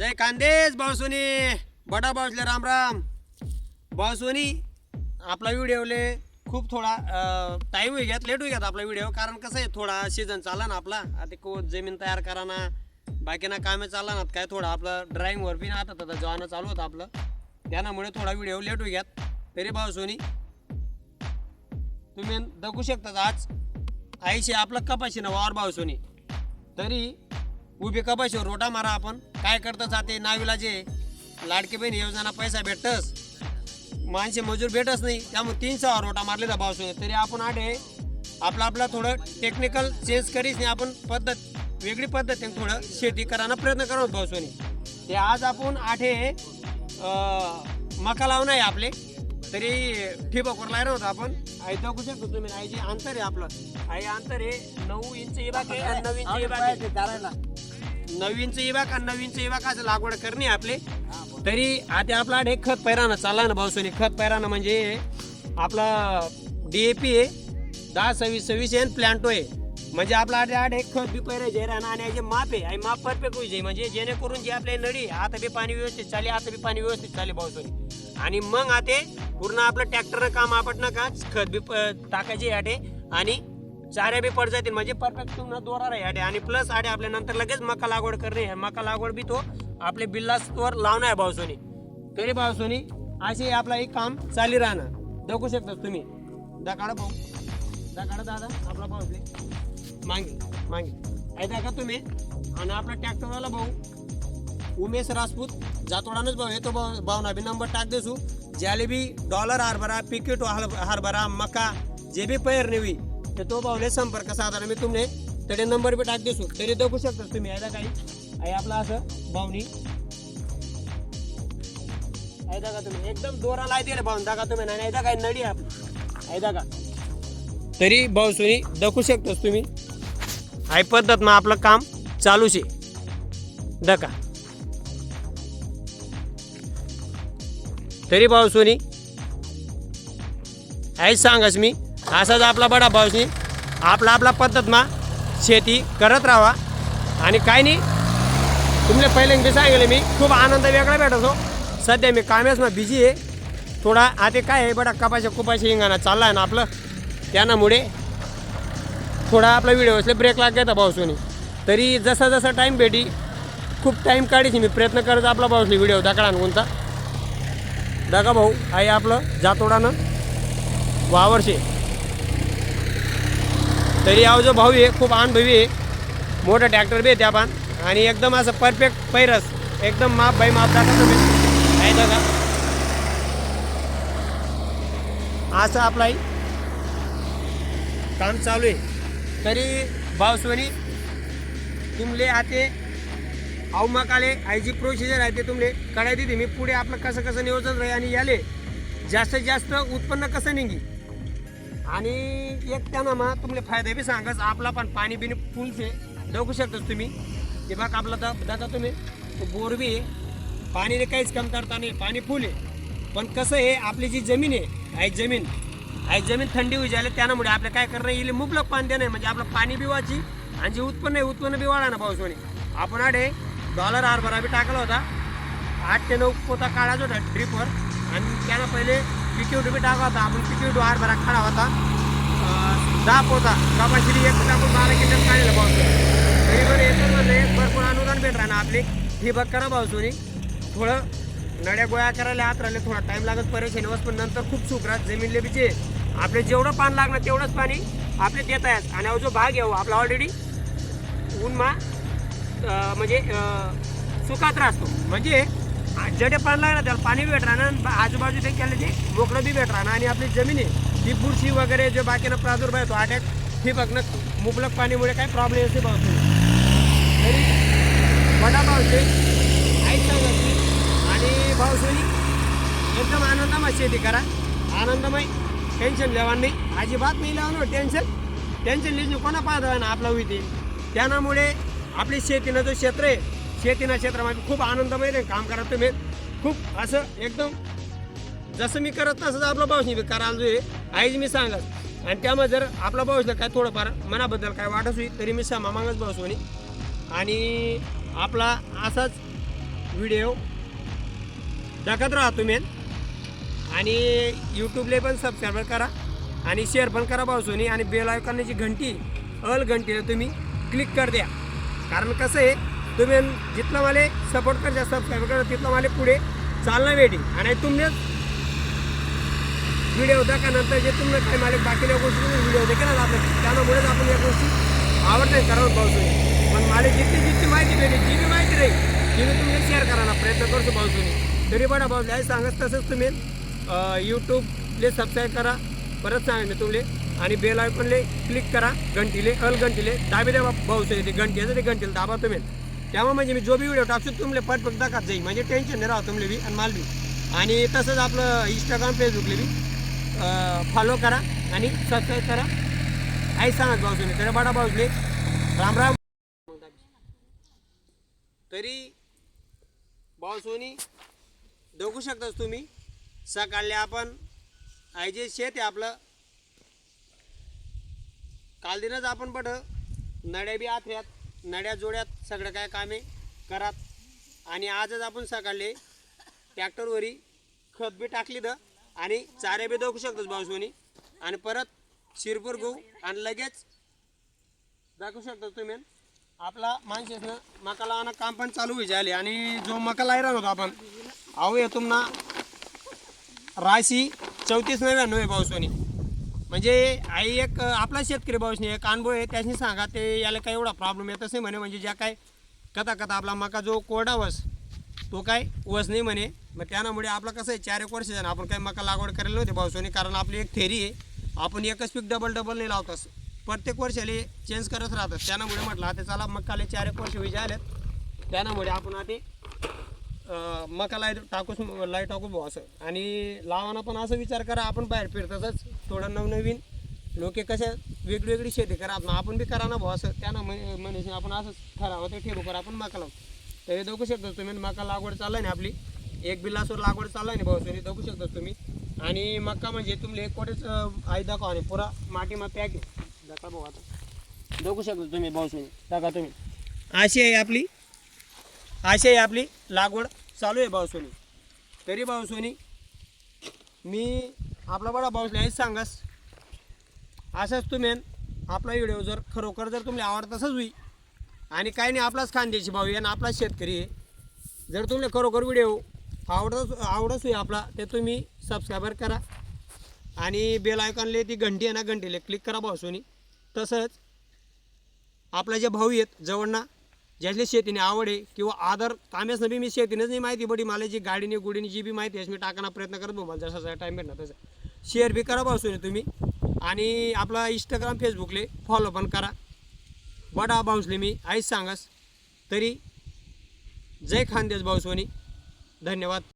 जय कांदेज भाऊसोनी बडा बावसले राम राम. भाऊसोनी आपला व्हिडिओले खूप थोडा टाईम होई घ्यात लेट होई घ्यात आपला व्हिडिओ कारण कसं आहे थोडा सीझन चालला ना आपला. आता को जमीन तयार करा ना बाकीना कामे चालला ना काय थोडं आपलं ड्राईंगवर बी ना आता आता चालू होतं आपलं. त्यामुळे थोडा व्हिडिओ लेट होई घ्यात तरी भाऊसोनी तुम्ही दगू शकता आज. आईशी आपलं कपाशी ना वावर भाऊसोनी तरी उभी कपाशीवर रोटा मारा आपण? काय करतं जाते? नावीला जे लाडके बहीण योजना पैसा भेटतस. माणसे मजूर भेटच नाही. त्यामुळे तीन सहा रोटा मारलेला बावसोनी तरी आपण आडे आपला आपला थोडं टेक्निकल चेंज करीस नाही. आपण पद्धत वेगळी पद्धतीने थोडं शेती करायला प्रयत्न करावा भाऊ सोनी. ते आज आपण आठे अं, मका लावून आहे आपले. तरी ठिबकवर लायला होतं आपण. आई दाखवू शकतो तुम्ही. आईची अंतर आहे आपलं. आई अंतर आहे नऊ इंच इबाक आहे नऊ इंच इबाक आहे. नवीनचं इंच आणि नऊ इंच लागवड करणे आपले. तरी आता आपला एक खत पैरानं चालला ना भाऊसोनी. खत पैरानं म्हणजे आपला पी आहे दहा सव्वीस सव्वीस आहे प्लॅन्टो आहे. म्हणजे आपला आठ आठ एक खत बी पैरा जे राहणार आणि याचे माप आहे आणि माप परफेक्ट होईल म्हणजे जेणेकरून जे आपले नळी आता बी पाणी व्यवस्थित चाले आता बी पाणी व्यवस्थित चाले भाऊसोनी. आणि मग आता पूर्ण आपलं ट्रॅक्टरनं काम आपट नका खत बी टाकायचे याटे आणि चाऱ्या बी पड जातील. म्हणजे परफेक्ट तुम्हाला दोरा आहे याटे आणि प्लस आडे आपल्या नंतर लगेच मका लागवड करणे. आहे मका लागवड बी तो आपले बिल्लासवर लावणार आहे भावसोनी तरी भावसोनी असे आपला एक काम चाली राहणार. दाखवू शकता तुम्ही. दाकाडा भाऊ. दाकाडा दादा आपला भाऊ मागे मागे. आहे दाखा तुम्ही. आणि आपला ट्रॅक्टरवाला भाऊ उमेश राजपूत जातोडानच भाऊ. येतो भाऊ भावना बी नंबर टाक देसू. ज्याले बी डॉलर हरभरा पिकेट हरभरा मका जे बी पैर नेवी तर तो भाऊले संपर्क साधारण मी तुमने तडे नंबर बी टाक देसू. तरी बघू शकता तुम्ही आहे काही? आहे आपला असं भाऊनी. आहे का तुम्ही? एकदम दोरा आहे दिले भाऊन. दाखा तुम्ही नाही आहे काय नडी आहे आपली. आहे का? तरी भाऊ सुनी दखू शकतोस तुम्ही? आई पद्धत मग आपलं काम चालूच आहे. दका तरी भाऊसोनी आहे सांगाच मी असाच आपला बडा भाऊसनी आपला आपला पद्धत मा. शेती करत राहा. आणि काय नाही. तुमले पहिल्यांदा सांगितलं मी खूप आनंद वेगळा भेटतो. सध्या मी कामेसमा बिझी आहे. थोडा आता काय आहे बडा कपाशा कुपाशा हिंगाणा चालला आहे ना आपलं. त्यानामुळे थोडा आपला व्हिडिओ असले ब्रेक लागत भाऊसोनी. तरी जसा जसा टाईम भेटी खूप टाईम काढीची मी प्रयत्न करत आपला भाऊसनी व्हिडिओ दाखला कोणता दगा भाऊ आहे आपलं जातोडानं वावरशे तरी हा जो भाऊ आहे खूप अनुभवी आहे. मोठा ट्रॅक्टर बी आहे त्या पण. आणि एकदम असं परफेक्ट पैरस. एकदम माप बाई माप दाखवा तुम्ही आहे असं आपला काम चालू आहे. तरी भावस्वनी तुमले आते अवमाकाले आई जी प्रोसिजर आहे ते तुमले कळायची देते. मी पुढे आपलं कसं कसं नियोजन राहील आणि याले जास्तीत जास्त उत्पन्न कसं निघी? आणि एक त्यानं मग तुमले फायदे बी सांगाच आपला पण पाणी बिनी फुलचे डोकू शकताच तुम्ही. ते बघ आपला दा दादा तुम्ही. बोरबी बोर बी आहे. पाणीने काहीच कम करता नाही. पाणी फुल आहे. पण कसं आहे आपली जी जमीन आहे आई जमीन आई जमीन थंडी होई जायला त्यामुळे आपल्या काय करणं येईल मुबलक पाणी देणं आहे. म्हणजे आपलं पाणी बी वाची आणि जे उत्पन्न आहे उत्पन्न बी वाढा ना पावसाने आपण आडे डॉलर हरभरा बी टाकला होता. आठ ते नऊ पोता काढायचा होता ड्रीपवर आणि त्यानं पहिले पिक्यूट बी टाका होता. आपण पिक्यूट हरभरा खाडा होता. दाप होता. पोता एक टाकून बारा किटन काढलेलं पावसाने तरी बरं भरपूर अनुदान भेट राहणार आपली. ही बघ करा पावसोनी थोडं नड्या गोळ्या करायला हात राहिले थोडा टाईम लागत परेशानी वस पण नंतर खूप सुख राहत. जमीनले बीचे आपले जेवढं पाणी लागणार तेवढंच पाणी आपले देत आहेत. आणि हा जो भाग आहे हो, आपला ऑलरेडी उन्मा म्हणजे सुखात राहतो. म्हणजे जडे पाणी लागणार त्याला पाणी भेट राहणार आणि आजूबाजू ते केलं ते मोकळं बी भेट राहणार आणि आपली जमीन आहे ती बुरशी वगैरे जे बाकीनं प्रादुर्भाव येतो अटॅक हे ना मुबलक पाणीमुळे काही प्रॉब्लेम येते भावतो तरी वडा पावते ऐक सांगायची आणि भावसोनी एकदम आनंदमय शेती करा. आनंदमय टेन्शन लेवा नाही. अजिबात नाही लावणार टेन्शन टेन्शन लिहिजे कोणा पाहता ना आपला होईल त्यामुळे आपली शेतीनं जो क्षेत्र आहे शेतीना क्षेत्रामध्ये खूप आनंदमय रे काम करा तुम्ही. खूप असं एकदम जसं मी करत तसंच आपला पाऊस करायला जो आईज आईच मी सांगत. आणि त्यामुळे जर आपला पाऊसला काय थोडंफार मनाबद्दल काय वाटत होईल तरी मी क्षमा मागच पाऊस आणि आपला असाच व्हिडिओ टाकत राहा तुम्ही. आणि यूट्यूबले पण सबस्क्राईब करा. आणि शेअर पण करा भाऊसोनी आणि बेल आयकॉनची घंटी अल घंटीला तुम्ही क्लिक कर द्या. कारण कसं आहे तुम्ही जितना मला सपोर्ट करता सबस्क्राईब करा तिथलं मला पुढे चालना भेटेल आणि तुम्ही व्हिडिओ दाखवल्यानंतर जे तुम्ही काही मला बाकीच्या गोष्टी तुम्ही व्हिडिओ देखील आपल्या त्यामुळेच आपण या गोष्टी आवडते करावं पाहतो पण मला जितकी जितकी माहिती भेटेल जी बी माहिती राहील ती मी तुम्ही शेअर करायला प्रयत्न करतो पाहतो तरी बडा भाऊ आहे सांगत तसंच तुम्ही यूट्यूबले सबस्क्राईब करा परत सांगा मी तुमले आणि बेल आयकॉनले क्लिक करा घंटीले अल घंटीले दाबी द्या भाऊ येते घंटी येतं ते घंटीला दाबा तुम्ही. त्यामुळे म्हणजे मी जो बी व्हिडिओ टाकतो तुमले परफेक्ट दाखवत जाईल म्हणजे टेन्शन नाही राहा तुमले बी आणि माल बी. आणि तसंच आपलं इंस्टाग्राम फेसबुकले बी. फॉलो करा आणि सबस्क्राईब करा. आई सांगत तुम्ही तरी बडा भाऊसले राम राम. तरी भाऊसोनी दोघू शकताच तुम्ही सकाळले आपण आई जे शेत आहे आपलं काल दिनच आपण बट नड्या बी आत्र्यात नड्या जोड्यात सगळं काय कामे करात. आणि आजच आपण सकाळले ट्रॅक्टरवरी खत बी टाकली तर आणि चारे बी दाखवू शकतोच भाऊसोनी आणि परत शिरपूर गहू आणि लगेच दाखवू शकता तुम्ही. आपला माणसेसनं मका लावणं काम पण चालू होई झाले आणि जो मका लायरा होता आपण अहो येतो तुम्हाला राशी चौतीस नव्याण्णव आहे भाऊसोनी म्हणजे आई एक आपला शेतकरी भाऊशनी एक अनुभव आहे त्याशी सांगा ते याला काय एवढा प्रॉब्लेम येत नाही म्हणे म्हणजे ज्या काय कथा कथा आपला मका जो कोरडा वस तो काय वस नाही म्हणे. मग त्यामुळे आपलं कसं आहे चार एक वर्ष झालं आपण काही मका लागवड करायला नव्हते भाऊसोनी कारण आपली एक थेरी आहे. आपण एकच पीक डबल डबल नाही लावतोस प्रत्येक वर्षाला चेंज करत राहतात. त्यामुळे म्हटलं आता चला मकाले चार एक वर्ष विजय आल्यात त्यामुळे आपण आता मका लाइट टाकूच लाइट टाकू भाऊ असं. आणि लावाना पण असं विचार करा आपण बाहेर फिरतातच. थोडं नवनवीन. लोक कशा वेगवेगळी शेती करा आपण आपण बी करा ना भाऊ असं. त्यांना म्हणजे आपण असंच ठरावं ते ठेवू करा आपण मका लावू. तर हे दोघू शकतो तुम्ही मका लागवड चालला ना आपली. एक बिलासवर लागवड चालला ना भाऊ हे दोघू शकता तुम्ही. आणि मका म्हणजे तुमले एक कोटेच आई दाखवा आणि पुरा माती मग पॅक आहे. दाखवा भाऊ आता. दोघू शकतो तुम्ही भाऊ दाखवा तुम्ही. अशी आहे आपली. अशी आहे आपली लागवड चालू आहे भाऊ सोनी. तरी भाऊ सोनी मी आपला बडा भाऊसला हेच सांगास. असंच तुम्ही आपला व्हिडिओ जर खरोखर जर तुम्हाला आवडत तसंच होई आणि काही नाही आपलाच खानदेशी भाऊ आहे आणि आपलाच शेतकरी आहे. जर तुम्हाला खरोखर व्हिडिओ आवडत आवडच होई आपला ते तुम्ही सबस्क्राईबर करा. आणि बेल आयकॉनले ती घंटी आहे ना घंटीला क्लिक करा भाऊसोनी तसंच आपला जे भाऊ आहेत जवळना ज्याच्या शेतीने आवड आहे किंवा आदर कामेच बी मी शेतीनेच नाही माहिती बडी मला जी गाडीने गुडीने जी बी माहिती आहे मी टाकायला प्रयत्न करत भाऊ मला जसा टाईम भेटणार तसं. शेअर बी करा भाऊ तुम्ही. आणि आपला इंस्टाग्राम फेसबुकले फॉलो पण करा. बडा भाऊसले मी आईच सांगास. तरी जय खानदेश भाऊसोनी धन्यवाद.